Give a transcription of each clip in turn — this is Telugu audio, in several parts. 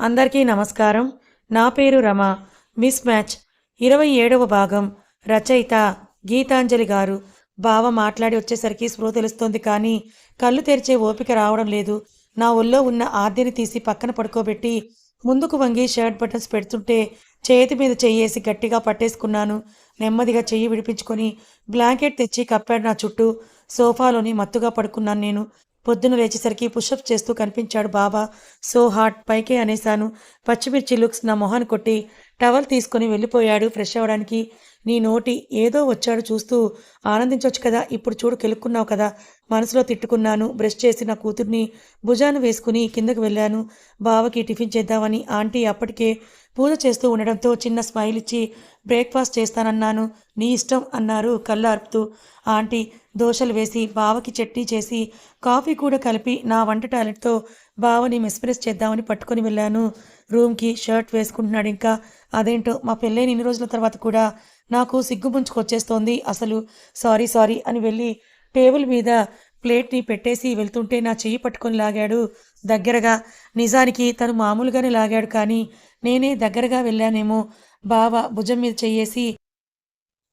అందరికీ నమస్కారం. నా పేరు రమ. Miss match. ఇరవై ఏడవ భాగం. రచయిత గీతాంజలి గారు. బావ మాట్లాడి వచ్చేసరికి స్పృహ తెలుస్తోంది కానీ కళ్ళు తెరిచే ఓపిక రావడం లేదు. నా ఒళ్ళో ఉన్న ఆద్యని తీసి పక్కన పడుకోబెట్టి ముందుకు వంగి షర్ట్ బటన్స్ పెడుతుంటే చేతి మీద చెయ్యేసి గట్టిగా పట్టేసుకున్నాను. నెమ్మదిగా చెయ్యి విడిపించుకొని బ్లాంకెట్ తెచ్చి కప్పాడు నా చుట్టూ. సోఫాలోని మత్తుగా పడుకున్నాను నేను. పొద్దున లేచేసరికి పుషప్ చేస్తూ కనిపించాడు బాబా. సో హాట్ పైకే అనేశాను. పచ్చిమిర్చి లుక్స్ నా మొహాన్ని కొట్టి టవల్ తీసుకొని వెళ్ళిపోయాడు ఫ్రెష్ అవ్వడానికి. నీ నోటి ఏదో వచ్చాడు చూస్తూ ఆనందించవచ్చు కదా ఇప్పుడు చూడు కెలుక్కున్నావు కదా మనసులో తిట్టుకున్నాను బ్రష్ చేసి నా కూతుర్ని భుజాన వేసుకుని కిందకు వెళ్ళాను. బావకి టిఫిన్ చేద్దామని ఆంటీ అప్పటికే పూజ చేస్తూ ఉండడంతో చిన్న స్మైల్ ఇచ్చి బ్రేక్ఫాస్ట్ చేస్తానన్నాను. నీ ఇష్టం అన్నారు కళ్ళార్పుతూ. ఆంటీ దోశలు వేసి బావకి చట్నీ చేసి కాఫీ కూడా కలిపి నా వంట టాలెంట్తో బావని మెస్ప్రెస్ చేద్దామని పట్టుకొని వెళ్ళాను. రూమ్కి షర్ట్ వేసుకుంటున్నాడు ఇంకా. అదేంటో మా పెళ్ళైన ఇన్ని రోజుల తర్వాత కూడా నాకు సిగ్గు ముంచుకొచ్చేస్తోంది అసలు సారీ సారీ అని వెళ్ళి టేబుల్ మీద ప్లేట్ని పెట్టేసి వెళ్తుంటే నా చెయ్యి పట్టుకొని లాగాడు. దగ్గరగా నిజానికి తను మామూలుగానే లాగాడు కానీ నేనే దగ్గరగా వెళ్ళానేమో బావ భుజం మీద చెయ్యేసి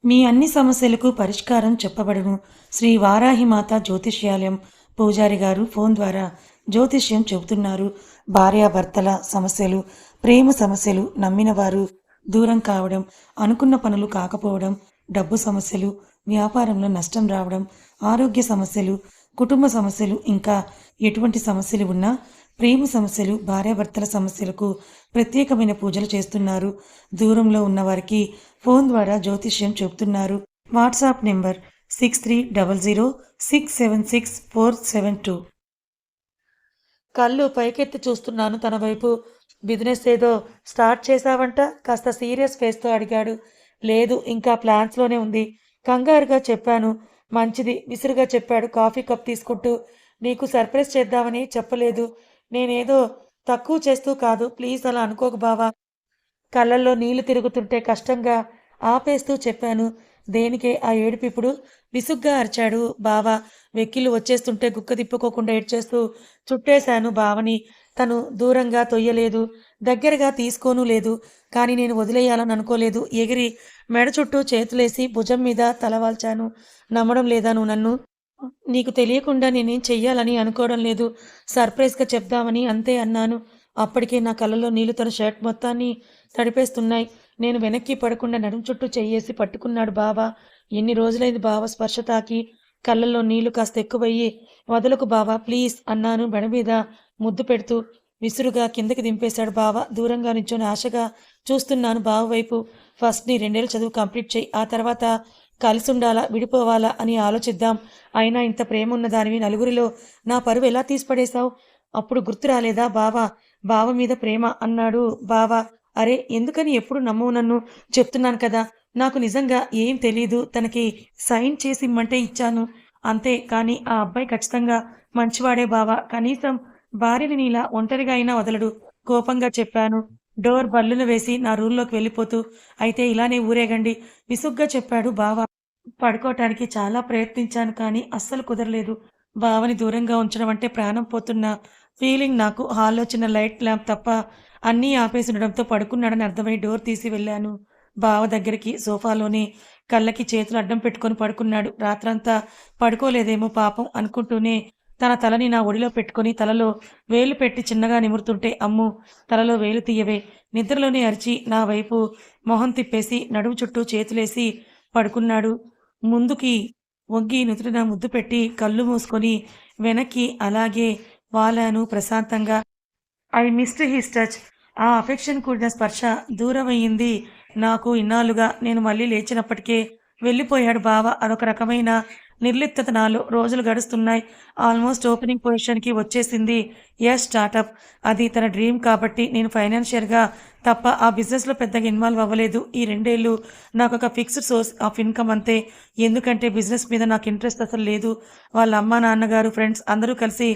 మీ అన్ని సమస్యలకు పరిష్కారం చెప్పబడును. శ్రీ వారాహిమాత జ్యోతిష్యాలయం పూజారి గారు ఫోన్ ద్వారా జ్యోతిష్యం చెబుతున్నారు. భార్యాభర్తల సమస్యలు ప్రేమ సమస్యలు నమ్మినవారు దూరం కావడం అనుకున్న పనులు కాకపోవడం డబ్బు సమస్యలు వ్యాపారంలో నష్టం రావడం ఆరోగ్య సమస్యలు కుటుంబ సమస్యలు ఇంకా ఎటువంటి సమస్యలు ఉన్నా ప్రేమ సమస్యలు భార్యాభర్తల సమస్యలకు ప్రత్యేకమైన పూజలు చేస్తున్నారు. దూరంలో ఉన్న వారికి ఫోన్ ద్వారా జ్యోతిష్యం చెబుతున్నారు. WhatsApp number six three double zero six seven six four seven two కళ్ళు పైకెత్తి చూస్తున్నాను తన వైపు. బిజినెస్ ఏదో స్టార్ట్ చేశావంట? కాస్త సీరియస్ ఫేస్తో అడిగాడు. లేదు ఇంకా ప్లాన్స్లోనే ఉంది. కంగారుగా చెప్పాను. మంచిది విసురుగా చెప్పాడు. కాఫీ కప్ తీసుకుంటూ నీకు సర్ప్రైజ్ చేద్దామని చెప్పలేదు. నేనేదో తక్కువ చేస్తూ కాదు. ప్లీజ్ అలా అనుకోకు బావా. కళ్ళల్లో నీళ్ళు తిరుగుతుంటే కష్టంగా ఆపేస్తూ చెప్పాను. దేనికే ఆ ఏడుపు ఇప్పుడు? విసుగ్గా అరిచాడు బావ. వెక్కిళ్ళు వచ్చేస్తుంటే గుక్క తిప్పుకోకుండా ఏడ్చేస్తూ చుట్టేశాను బావని. తను దూరంగా తొయ్యలేదు దగ్గరగా తీసుకోను లేదు. కానీ నేను వదిలేయాలని అనుకోలేదు. ఎగిరి మెడ చుట్టూ చేతులేసి భుజం మీద తలవాల్చాను నమ్మడం లేదా నువ్వు నన్ను? నీకు తెలియకుండా నేనేం చెయ్యాలని అనుకోవడం లేదు. సర్ప్రైజ్గా చెప్దామని అంతే అన్నాను. అప్పటికే నా కళ్ళలో నీళ్ళు తన షర్ట్ మొత్తాన్ని తడిపేస్తున్నాయి. నేను వెనక్కి పడకుండా నడుం చుట్టూ చెయ్యేసి పట్టుకున్నాడు బావా. ఎన్ని రోజులైంది బావ స్పర్శ తాకి. కళ్ళల్లో నీళ్ళు కాస్త ఎక్కువయ్యి వదలకు బావా ప్లీజ్ అన్నాను మెడ మీద ముద్దు పెడుతూ విసురుగా కిందకి దింపేశాడు బావ. దూరంగా నించొని ఆశగా చూస్తున్నాను బావ వైపు ఫస్ట్ నీ రెండేళ్ళు చదువు కంప్లీట్ చేయి. ఆ తర్వాత కలిసి ఉండాలా విడిపోవాలా అని ఆలోచిద్దాం. అయినా ఇంత ప్రేమ ఉన్న దానివి నలుగురిలో నా పరువు ఎలా తీసిపడేశావు? అప్పుడు గుర్తు రాలేదా? బావా బావ మీద ప్రేమ అన్నాడు బావా. అరే ఎందుకని ఎప్పుడు నమ్మవు నన్ను? చెప్తున్నాను కదా. నాకు నిజంగా ఏం తెలీదు. తనకి సైన్ చేసి ఇమ్మంటే ఇచ్చాను. అంతే కానీ ఆ అబ్బాయి ఖచ్చితంగా మంచివాడే బావా. కనీసం భార్యని నీలా ఒంటరిగా అయినా వదలడు. కోపంగా చెప్పాను. డోర్ బల్లును వేసి నా రూమ్లోకి వెళ్ళిపోతూ అయితే ఇలానే ఊరేగండి. విసుగ్గా చెప్పాడు బావ. పడుకోవటానికి చాలా ప్రయత్నించాను కానీ అస్సలు కుదరలేదు. బావని దూరంగా ఉంచడం అంటే ప్రాణం పోతున్న. ఫీలింగ్ నాకు హాల్లో చిన్న లైట్ ల్యాంప్ తప్ప అన్నీ ఆపేసి ఉండడంతో పడుకున్నాడని అర్థమై డోర్ తీసి వెళ్ళాను. బావ దగ్గరికి సోఫాలోనే కళ్ళకి చేతులు అడ్డం పెట్టుకొని పడుకున్నాడు. రాత్రంతా పడుకోలేదేమో పాపం అనుకుంటూనే తన తలని నా ఒడిలో పెట్టుకొని తలలో వేలు పెట్టి చిన్నగా నిమురుతుంటే అమ్ము తలలో వేలు తీయవే. నిద్రలోనే అరిచి నా వైపు మొహం తిప్పేసి నడుము చుట్టూ చేతులేసి పడుకున్నాడు. ముందుకి వంగి నుదుటిన ముద్దు పెట్టి కళ్ళు మూసుకొని వెనక్కి అలాగే వాలాను ప్రశాంతంగా. I missed his touch. ఆ అఫెక్షన్ కూడిన స్పర్శ దూరమయ్యింది నాకు ఇన్నాళ్ళుగా నేను మళ్ళీ లేచినప్పటికే వెళ్ళిపోయాడు బావ. అదొక రకమైన నిర్లిప్తత నాలో రోజులు గడుస్తున్నాయి. ఆల్మోస్ట్ ఓపెనింగ్ పొజిషన్కి వచ్చేసింది. ఎస్ స్టార్టప్ అది తన డ్రీమ్ కాబట్టి నేను ఫైనాన్షియల్గా తప్ప ఆ బిజినెస్లో పెద్దగా ఇన్వాల్వ్ అవ్వలేదు. ఈ రెండేళ్ళు నాకు ఒక ఫిక్స్డ్ సోర్స్ ఆఫ్ ఇన్కమ్ అంతే. ఎందుకంటే బిజినెస్ మీద నాకు ఇంట్రెస్ట్ అసలు లేదు. వాళ్ళ అమ్మ నాన్నగారు ఫ్రెండ్స్ అందరూ కలిసి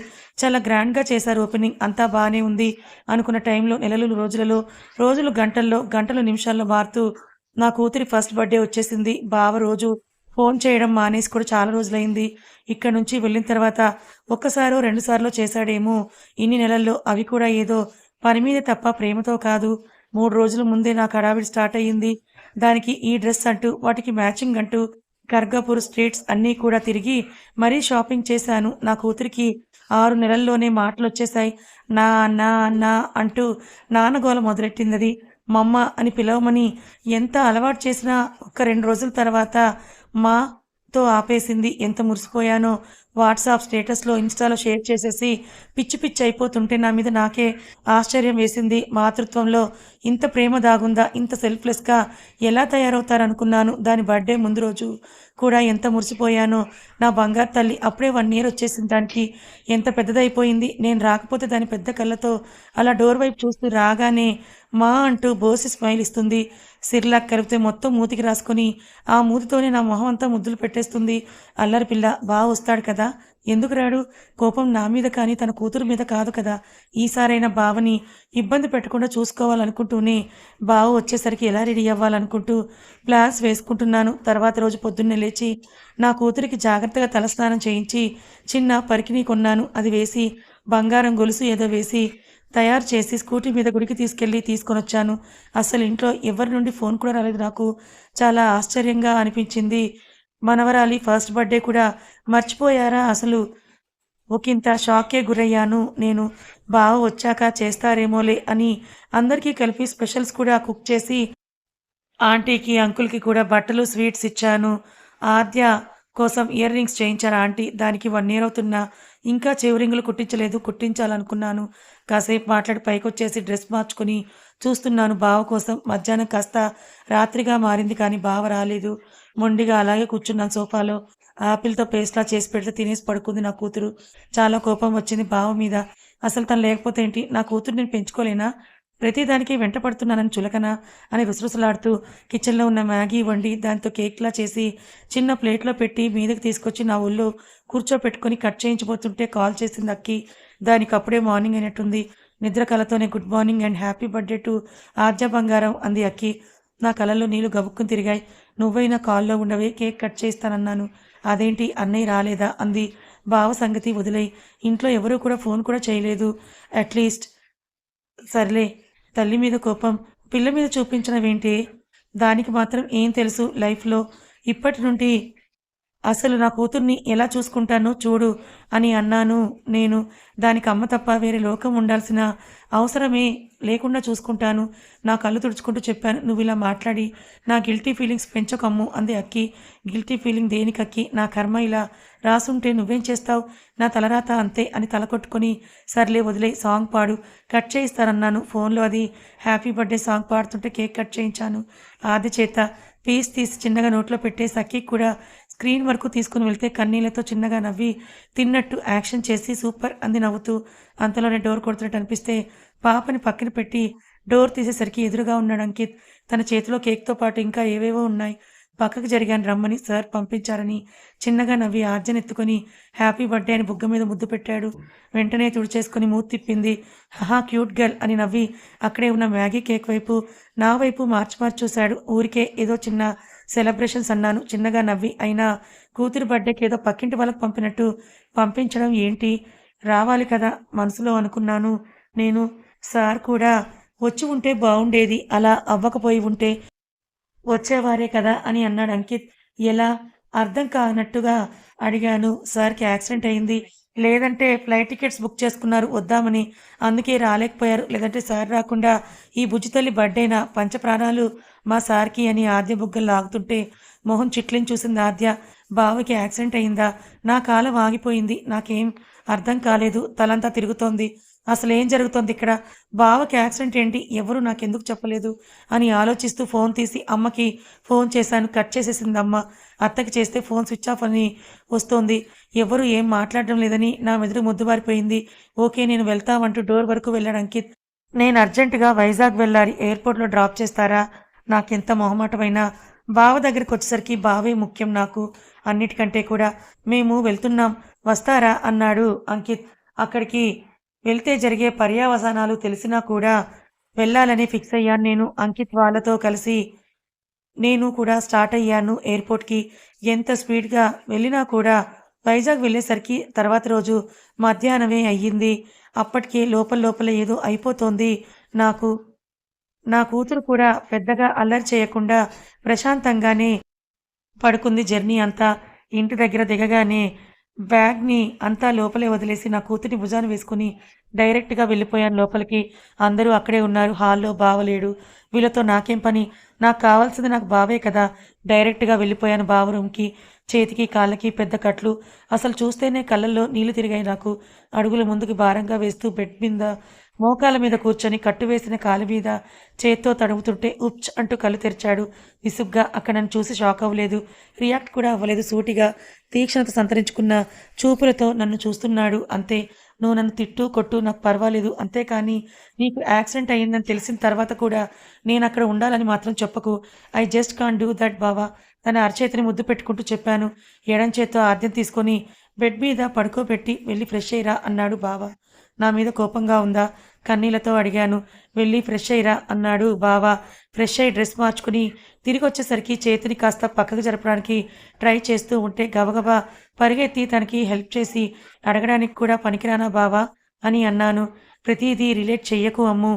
చాలా గ్రాండ్గా చేశారు ఓపెనింగ్ అంతా బాగానే ఉంది అనుకున్న టైంలో నెలలు రోజులలో రోజులు గంటల్లో గంటలు నిమిషాల్లో మారుతూ నా కూతురి ఫస్ట్ బర్త్డే వచ్చేసింది. బావ రోజు ఫోన్ చేయడం మానేసి కూడా చాలా రోజులైంది. ఇక్కడ నుంచి వెళ్ళిన తర్వాత ఒక్కసారో రెండుసార్లు చేశాడేమో. ఇన్ని నెలల్లో అవి కూడా ఏదో పని మీద తప్ప ప్రేమతో కాదు. మూడు రోజుల ముందే నాకు హడావిడి స్టార్ట్ అయ్యింది. దానికి ఈ డ్రెస్ అంటూ వాటికి మ్యాచింగ్ అంటూ కర్గాపూర్ స్ట్రీట్స్ అన్నీ కూడా తిరిగి మరీ షాపింగ్ చేశాను. నా కూతురికి ఆరు నెలల్లోనే మాటలు వచ్చేసాయి నా నా నా అంటూ నాన్నగోల మొదలెట్టింది మమ్మ అని పిలవమని ఎంత అలవాటు చేసినా ఒక రెండు రోజుల తర్వాత మాతో ఆపేసింది. ఎంత మురిసిపోయానో వాట్సాప్ స్టేటస్లో ఇన్స్టాలో షేర్ చేసేసి పిచ్చి పిచ్చి అయిపోతుంటే నా మీద నాకే ఆశ్చర్యం వేసింది మాతృత్వంలో ఇంత ప్రేమ దాగుందా ఇంత సెల్ఫ్లెస్గా ఎలా తయారవుతారనుకున్నాను. దాని బర్త్డే ముందు రోజు కూడా ఎంత మురిసిపోయానో నా బంగారు తల్లి అప్పుడే వన్ ఇయర్ వచ్చేసిన దానికి ఎంత పెద్దదైపోయింది. నేను రాకపోతే దాని పెద్ద కళ్ళతో అలా డోర్ వైపు చూస్తూ రాగానే మా అంటూ బోసి స్మైల్ ఇస్తుంది. సిర్లాక్ కలిపితే మొత్తం మూతికి రాసుకొని ఆ మూతితోనే నా మొహం అంతా ముద్దులు పెట్టేస్తుంది. అల్లరి పిల్ల బాగా వస్తాడు కదా ఎందుకు రాడు? కోపం నా మీద కానీ తన కూతురు మీద కాదు కదా. ఈసారైనా బావని ఇబ్బంది పెట్టకుండా చూసుకోవాలనుకుంటూనే బావ వచ్చేసరికి ఎలా రెడీ అవ్వాలనుకుంటూ ప్లాన్స్ వేసుకుంటున్నాను. తర్వాత రోజు పొద్దున్నే లేచి నా కూతురికి జాగ్రత్తగా తలస్నానం చేయించి చిన్న పరికిని కొన్నాను. అది వేసి బంగారం గొలుసు ఏదో వేసి తయారు చేసి స్కూటీ మీద గుడికి తీసుకెళ్ళి తీసుకొని వచ్చాను అసలు ఇంట్లో ఎవరి నుండి ఫోన్ కూడా రాలేదు నాకు. చాలా ఆశ్చర్యంగా అనిపించింది. మనవరాలి ఫస్ట్ బర్త్డే కూడా మర్చిపోయారా? అసలు ఒకంత షాకే గురయ్యాను. నేను బావ వచ్చాక చేస్తారేమోలే అని అందరికీ కలిపి స్పెషల్స్ కూడా కుక్ చేసి ఆంటీకి అంకుల్కి కూడా బట్టలు స్వీట్స్ ఇచ్చాను. ఆద్య కోసం ఇయర్ రింగ్స్ చేయించారా ఆంటీ? దానికి వన్ ఇయర్ అవుతున్నా. ఇంకా చెవిరింగులు కుట్టించలేదు. కుట్టించాలనుకున్నాను. కాసేపు మాట్లాడి పైకొచ్చేసి డ్రెస్ మార్చుకుని చూస్తున్నాను బావ కోసం. మధ్యాహ్నం కాస్త రాత్రిగా మారింది కానీ బావ రాలేదు. మొండిగా అలాగే కూర్చున్నాను సోఫాలో. ఆపిల్తో పేస్ట్లా చేసి పెడితే తినేసి పడుకుంది నా కూతురు. చాలా కోపం వచ్చింది బావ మీద. అసలు తను లేకపోతే ఏంటి? నా కూతురు నేను పెంచుకోలేనా? ప్రతిదానికి వెంట పడుతున్నానని చులకన అని రుసరుసలాడుతూ కిచెన్లో ఉన్న మ్యాగీ వండి దాంతో కేక్లా చేసి చిన్న ప్లేట్లో పెట్టి మీదకి తీసుకొచ్చి నా ఒళ్ళో కూర్చోపెట్టుకొని కట్ చేయించబోతుంటే కాల్ చేసింది అక్కి. దానికి అప్పుడే మార్నింగ్ అయినట్టుంది. నిద్ర కలతోనే good morning and happy birthday to ఆర్జ బంగారం అంది అక్కి. నా కలలో నీళ్ళు గబుక్కుని తిరిగాయి. నువ్వైనా కాల్లో ఉండవే కేక్ కట్ చేస్తానన్నాను అదేంటి? అన్నయ్య రాలేదా? అంది. బావ సంగతి వదిలై ఇంట్లో ఎవరూ కూడా ఫోన్ కూడా చేయలేదు. అట్లీస్ట్ సర్లే తల్లి మీద కోపం పిల్ల మీద చూపించనవేంటి? దానికి మాత్రం ఏం తెలుసు లైఫ్లో? ఇప్పటి నుండి అసలు నా కూతుర్ని ఎలా చూసుకుంటానో చూడు అని అన్నాను నేను. దానికి అమ్మ తప్ప వేరే లోకం ఉండాల్సిన అవసరమే లేకుండా చూసుకుంటాను. నా కళ్ళు తుడుచుకుంటూ చెప్పాను నువ్వు ఇలా మాట్లాడి నా గిల్టీ ఫీలింగ్స్ పెంచకమ్ము అంది అక్కి. గిల్టీ ఫీలింగ్ దేనికి అక్కి? నా కర్మ ఇలా రాసుంటే నువ్వేం చేస్తావు? నా తలరాత అంతే అని తల కొట్టుకొని సర్లే వదిలే సాంగ్ పాడు కట్ చేయిస్తానన్నాను ఫోన్లో అది. హ్యాపీ బర్త్డే సాంగ్ పాడుతుంటే కేక్ కట్ చేయించాను. ఆది చేత పీస్ తీసి చిన్నగా నోట్లో పెట్టేసి సఖీ కూడా స్క్రీన్ వరకు తీసుకుని వెళ్తే కన్నీళ్ళతో చిన్నగా నవ్వి తిన్నట్టు యాక్షన్ చేసి సూపర్ అంది నవ్వుతూ. అంతలోనే డోర్ కొడుతున్నట్టు అనిపిస్తే పాపని పక్కన పెట్టి డోర్ తీసేసరికి ఎదురుగా ఉన్నాడు అంకిత్. తన చేతిలో కేక్తో పాటు ఇంకా ఏవేవో ఉన్నాయి. పక్కకు జరిగాను రమ్మని సార్ పంపించారని చిన్నగా నవ్వి ఆర్జన్ ఎత్తుకొని హ్యాపీ బర్త్డే అని బుగ్గ మీద ముద్దు పెట్టాడు. వెంటనే తుడిచేసుకుని మూతి తిప్పింది. హహా క్యూట్ గర్ల్ అని నవ్వి అక్కడే ఉన్న మ్యాగీ కేక్ వైపు నా వైపు మార్చి మార్చి చూశాడు. ఊరికే ఏదో చిన్న సెలబ్రేషన్స్ అన్నాను. చిన్నగా నవ్వి అయినా కూతురు బర్త్డేకి ఏదో పక్కింటి వాళ్ళకి పంపినట్టు పంపించడం ఏంటి? రావాలి కదా మనసులో అనుకున్నాను. నేను సార్ కూడా వచ్చి ఉంటే బాగుండేది అలా అవ్వకపోయి ఉంటే వచ్చేవారే కదా అని అన్నాడు అంకిత్. ఎలా? అర్థం కానట్టుగా అడిగాను. సార్కి యాక్సిడెంట్ అయింది. లేదంటే ఫ్లైట్ టికెట్స్ బుక్ చేసుకున్నారు వద్దామని. అందుకే రాలేకపోయారు. లేదంటే సార్ రాకుండా ఈ బుజ్జితల్లి బర్త్డేనా? పంచప్రాణాలు మా సార్కి అని ఆద్య బుగ్గలు లాగుతుంటే మొహం చిట్లిని చూసింది ఆద్య. బావకి యాక్సిడెంట్ అయిందా? నా కాలం ఆగిపోయింది. నాకేం అర్థం కాలేదు. తలంతా తిరుగుతోంది. అసలు ఏం జరుగుతోంది ఇక్కడ? బావకి యాక్సిడెంట్ ఏంటి? ఎవరు నాకెందుకు చెప్పలేదు? అని ఆలోచిస్తూ ఫోన్ తీసి అమ్మకి ఫోన్ చేశాను. కట్ చేసేసింది అమ్మ. అత్తకి చేస్తే ఫోన్ స్విచ్ ఆఫ్ అని వస్తోంది. ఎవరు ఏం మాట్లాడడం లేదని నా మెదడు ముద్దుబారిపోయింది. ఓకే నేను వెళ్తామంటూ డోర్ వరకు వెళ్ళాడు అంకిత్. నేను అర్జెంటుగా వైజాగ్ వెళ్ళాలి. ఎయిర్పోర్ట్లో డ్రాప్ చేస్తారా? నాకెంత మొహమాటమైనా బావ దగ్గరికి వచ్చేసరికి బావే ముఖ్యం నాకు. అన్నిటికంటే కూడా మేము వెళ్తున్నాం. వస్తారా? అన్నాడు అంకిత్. అక్కడికి వెళ్తే జరిగే పర్యావసానాలు తెలిసినా కూడా వెళ్ళాలని ఫిక్స్ అయ్యాను నేను. అంకిత్ వాళ్ళతో కలిసి నేను కూడా స్టార్ట్ అయ్యాను ఎయిర్పోర్ట్కి. ఎంత స్పీడ్గా వెళ్ళినా కూడా వైజాగ్ వెళ్ళేసరికి తర్వాత రోజు మధ్యాహ్నమే అయ్యింది. అప్పటికే లోపల లోపల ఏదో అయిపోతోంది నాకు. నా కూతురు కూడా పెద్దగా అల్లరి చేయకుండా ప్రశాంతంగానే పడుకుంది జర్నీ అంతా. ఇంటి దగ్గర దిగగానే బ్యాగ్ని అంతా లోపలే వదిలేసి నా కూతురిని భుజాన వేసుకుని డైరెక్ట్గా వెళ్ళిపోయాను లోపలికి. అందరూ అక్కడే ఉన్నారు. హాల్లో బావలేడు. వీళ్ళతో నాకేం పని? నాకు కావాల్సింది నాకు బావే కదా. డైరెక్ట్గా వెళ్ళిపోయాను బావ రూమ్కి చేతికి కాళ్ళకి పెద్ద కట్లు. అసలు చూస్తేనే కళ్ళల్లో నీళ్ళు తిరిగాయి నాకు. అడుగులు ముందుకు భారంగా వేస్తూ బెడ్ మీద మోకాల మీద కూర్చొని కట్టు వేసిన కాలు మీద చేత్తో తడుముతుంటే ఉప్చ్ అంటూ కళ్ళు తెరిచాడు. విసుగ్గా అక్కడ నన్ను చూసి షాక్ అవ్వలేదు. రియాక్ట్ కూడా అవ్వలేదు సూటిగా. తీక్షణత సంతరించుకున్న చూపులతో నన్ను చూస్తున్నాడు. అంతే. నువ్వు నన్ను తిట్టు కొట్టు నాకు పర్వాలేదు. అంతేకాని నీకు యాక్సిడెంట్ అయ్యిందని తెలిసిన తర్వాత కూడా నేను అక్కడ ఉండాలని మాత్రం చెప్పకు. I just can do that బావా. తన అరచేతిని ముద్దు పెట్టుకుంటూ చెప్పాను. ఎడం చేత్తో ఆద్యం తీసుకొని బెడ్ మీద పడుకోబెట్టి వెళ్ళి ఫ్రెష్ అయ్యిరా అన్నాడు బావా. నా మీద కోపంగా ఉందా? కన్నీళ్ళతో అడిగాను. వెళ్ళి ఫ్రెష్ అయ్యిరా అన్నాడు బావా. ఫ్రెష్ అయ్యి డ్రెస్ మార్చుకుని తిరిగి వచ్చేసరికి చేతిని కాస్త పక్కకు జరపడానికి ట్రై చేస్తూ ఉంటే గబగబా పరిగెత్తి తనకి హెల్ప్ చేసి అడగడానికి కూడా పనికిరానా బావా అని అన్నాను. ప్రతిదీ రిలేట్ చెయ్యకు అమ్ము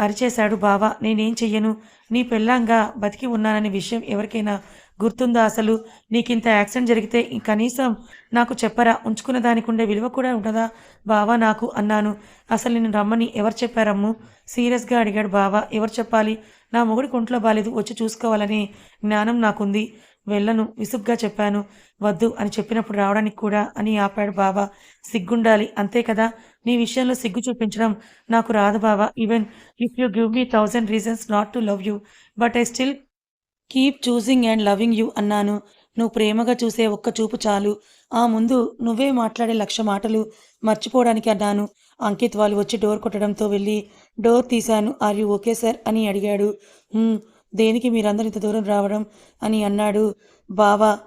అరిచేశాడు బావా. నేనేం చెయ్యను? నీ పెళ్ళాంగా బతికి ఉన్నాననే విషయం ఎవరికైనా గుర్తుందా అసలు? నీకింత యాక్సిడెంట్ జరిగితే కనీసం నాకు చెప్పరా? ఉంచుకున్న దానికి ఉండే విలువ కూడా ఉండదా? బావా నాకు అన్నాను. అసలు నేను రమ్మని ఎవరు చెప్పారమ్ము? సీరియస్గా అడిగాడు బావా. ఎవరు చెప్పాలి? నా మొగుడి ఒంట్లో బాలేదు. వచ్చి చూసుకోవాలని జ్ఞానం నాకుంది. వెళ్ళను. విసుగ్గా చెప్పాను. వద్దు అని చెప్పినప్పుడు రావడానికి కూడా అని ఆపాడు బావా. సిగ్గుండాలి. అంతే కదా? నీ విషయంలో సిగ్గు చూపించడం నాకు రాదు బావా. Even if you give me thousand reasons not to love you. But I still keep choosing and loving you అన్నాను. నువ్వు ప్రేమగా చూసే ఒక్క చూపు చాలు. ఆ ముందు నువ్వే మాట్లాడే లక్ష మాటలు మర్చిపోవడానికి అన్నాను. అంకిత్ వాళ్ళు వచ్చి డోర్ కొట్టడంతో వెళ్ళి డోర్ తీశాను. ఆర్ యూ ఓకే సార్ అని అడిగాడు. దేనికి మీరందరూ ఇంత దూరం రావడం? అని అన్నాడు. బావా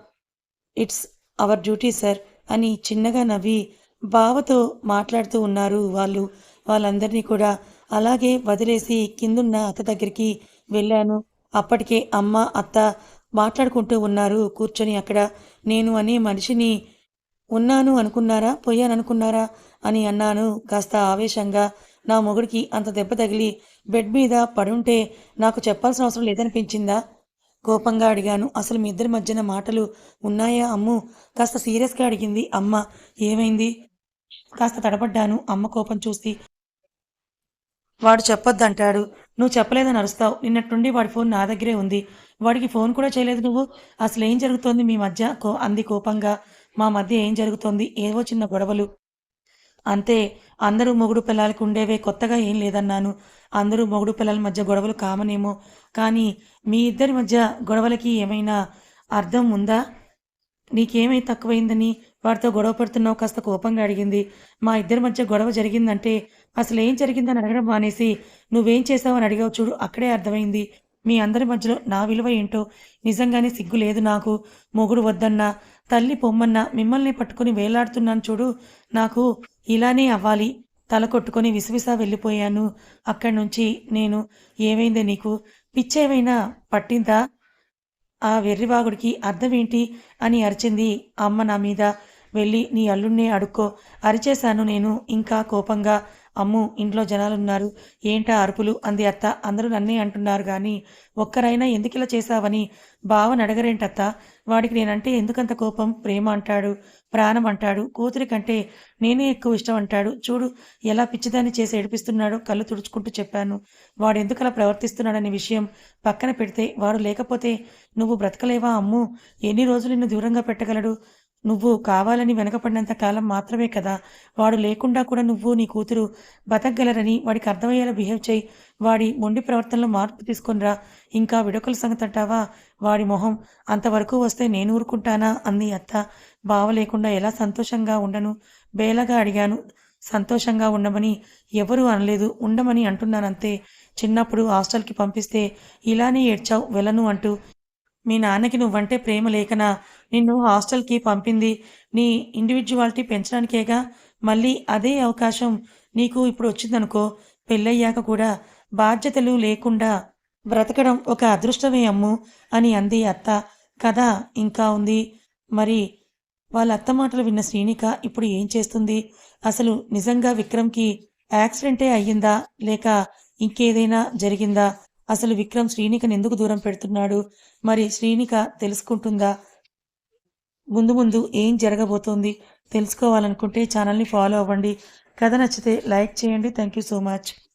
ఇట్స్ అవర్ డ్యూటీ సార్ అని చిన్నగా నవ్వి బావతో మాట్లాడుతూ ఉన్నారు వాళ్ళు. వాళ్ళందరినీ కూడా అలాగే వదిలేసి కిందున్న అత్త దగ్గరికి వెళ్ళాను. అప్పటికే అమ్మ అత్త మాట్లాడుకుంటూ ఉన్నారు. కూర్చొని అక్కడ నేను అనే మనిషిని ఉన్నాను అనుకున్నారా? పోయాను అనుకున్నారా అని అన్నాను. కాస్త ఆవేశంగా నా మొగుడికి అంత దెబ్బ తగిలి బెడ్ మీద పడుంటే నాకు చెప్పాల్సిన అవసరం లేదనిపించిందా? కోపంగా అడిగాను. అసలు మీ ఇద్దరి మధ్యన మాటలు ఉన్నాయా అమ్ము? కాస్త సీరియస్గా అడిగింది. అమ్మ ఏమైంది? కాస్త తడబడ్డాను. అమ్మ కోపం చూసి వాడు చెప్పొద్దంటాడు. నువ్వు చెప్పలేదని అరుస్తావు. నిన్నట్టుండి వాడి ఫోన్ నా దగ్గరే ఉంది. వాడికి ఫోన్ కూడా చేయలేదు నువ్వు. అసలు ఏం జరుగుతోంది మీ మధ్య? కో అంది కోపంగా. మా మధ్య ఏం జరుగుతోంది? ఏవో చిన్న గొడవలు. అంతే. అందరూ మొగుడు పిల్లలకు ఉండేవే. కొత్తగా ఏం లేదన్నాను. అందరూ మొగుడు పిల్లల మధ్య గొడవలు కామనేమో. కానీ మీ ఇద్దరి మధ్య గొడవలకి ఏమైనా అర్థం ఉందా? నీకేమై తక్కువైందని వాడితో గొడవ పడుతున్నావు? కాస్త కోపంగా అడిగింది. మా ఇద్దరి మధ్య గొడవ జరిగిందంటే అసలు ఏం జరిగిందని అడగడం మానేసి నువ్వేం చేసావని అడిగావు చూడు అక్కడే అర్థమైంది. మీ అందరి మధ్యలో నా విలువ ఏంటో? నిజంగానే సిగ్గు లేదు నాకు. మొగుడు వద్దన్నా తల్లి పొమ్మన్నా మిమ్మల్ని పట్టుకుని వేలాడుతున్నాను చూడు. నాకు ఇలానే అవ్వాలి. తల కొట్టుకొని విసవిసా వెళ్ళిపోయాను. అక్కడి నుంచి నేను ఏమైందే నీకు? పిచ్చేమైనా పట్టిందా? ఆ వెర్రివాగుడికి అర్థమేంటి? అని అరిచింది అమ్మ నా మీద. వెళ్ళి నీ అల్లుణ్ణే అడుక్కో. అరిచేశాను నేను ఇంకా కోపంగా. అమ్ము ఇంట్లో జనాలున్నారు. ఏంటా అరుపులు? అంది అత్త. అందరూ నన్నే అంటున్నారు కానీ ఒక్కరైనా ఎందుకు ఇలా చేశావని బావని అడగరేంటత్త? వాడికి నేనంటే ఎందుకంత కోపం? ప్రేమ అంటాడు ప్రాణం అంటాడు కూతురి కంటే నేనే ఎక్కువ ఇష్టం అంటాడు. చూడు ఎలా పిచ్చిదాన్ని చేసి ఏడిపిస్తున్నాడో కళ్ళు తుడుచుకుంటూ చెప్పాను. వాడు ఎందుకు అలా ప్రవర్తిస్తున్నాడనే విషయం పక్కన పెడితే వాడు లేకపోతే నువ్వు బ్రతకలేవా అమ్ము? ఎన్ని రోజులు నిన్ను దూరంగా పెట్టగలడు? నువ్వు కావాలని వెనకపడినంత కాలం మాత్రమే కదా. వాడు లేకుండా కూడా నువ్వు నీ కూతురు బతకగలరని వాడికి అర్థమయ్యేలా బిహేవ్ చేయి. వాడి మొండి ప్రవర్తనలో మార్పు తీసుకొనిరా ఇంకా విడకుల సంగతి అంటావా? వాడి మొహం అంతవరకు వస్తే నేను ఊరుకుంటానా? అంది అత్త. బావ లేకుండా ఎలా సంతోషంగా ఉండను? బేలగా అడిగాను. సంతోషంగా ఉండమని ఎవరూ అనలేదు. ఉండమని అంటున్నానంతే. చిన్నప్పుడు హాస్టల్కి పంపిస్తే ఇలానే ఏడ్చావు వెళ్ళను అంటూ మీ నాన్నకి నువ్వంటే ప్రేమ లేకనా? నిన్ను హాస్టల్కి పంపింది. నీ ఇండివిజువాలిటీ పెంచడానికేగా? మళ్ళీ అదే అవకాశం నీకు ఇప్పుడు వచ్చిందనుకో పెళ్ళయ్యాక కూడా బాధ్యతలు లేకుండా బ్రతకడం ఒక అదృష్టమే అమ్ము అని అంది అత్త. కథ ఇంకా ఉంది. మరి వాళ్ళ అత్త మాటలు విన్న శ్రీనిక ఇప్పుడు ఏం చేస్తుంది? అసలు నిజంగా విక్రమ్కి యాక్సిడెంటే అయ్యిందా? లేక ఇంకేదైనా జరిగిందా? అసలు విక్రమ్ శ్రీనికని ఎందుకు దూరం పెడుతున్నాడు? మరి శ్రీనిక తెలుసుకుంటుందా? ముందు ముందు ఏం జరగబోతోంది తెలుసుకోవాలనుకుంటే ఛానల్ని ఫాలో అవ్వండి. కథ నచ్చితే లైక్ చేయండి. Thank you so much.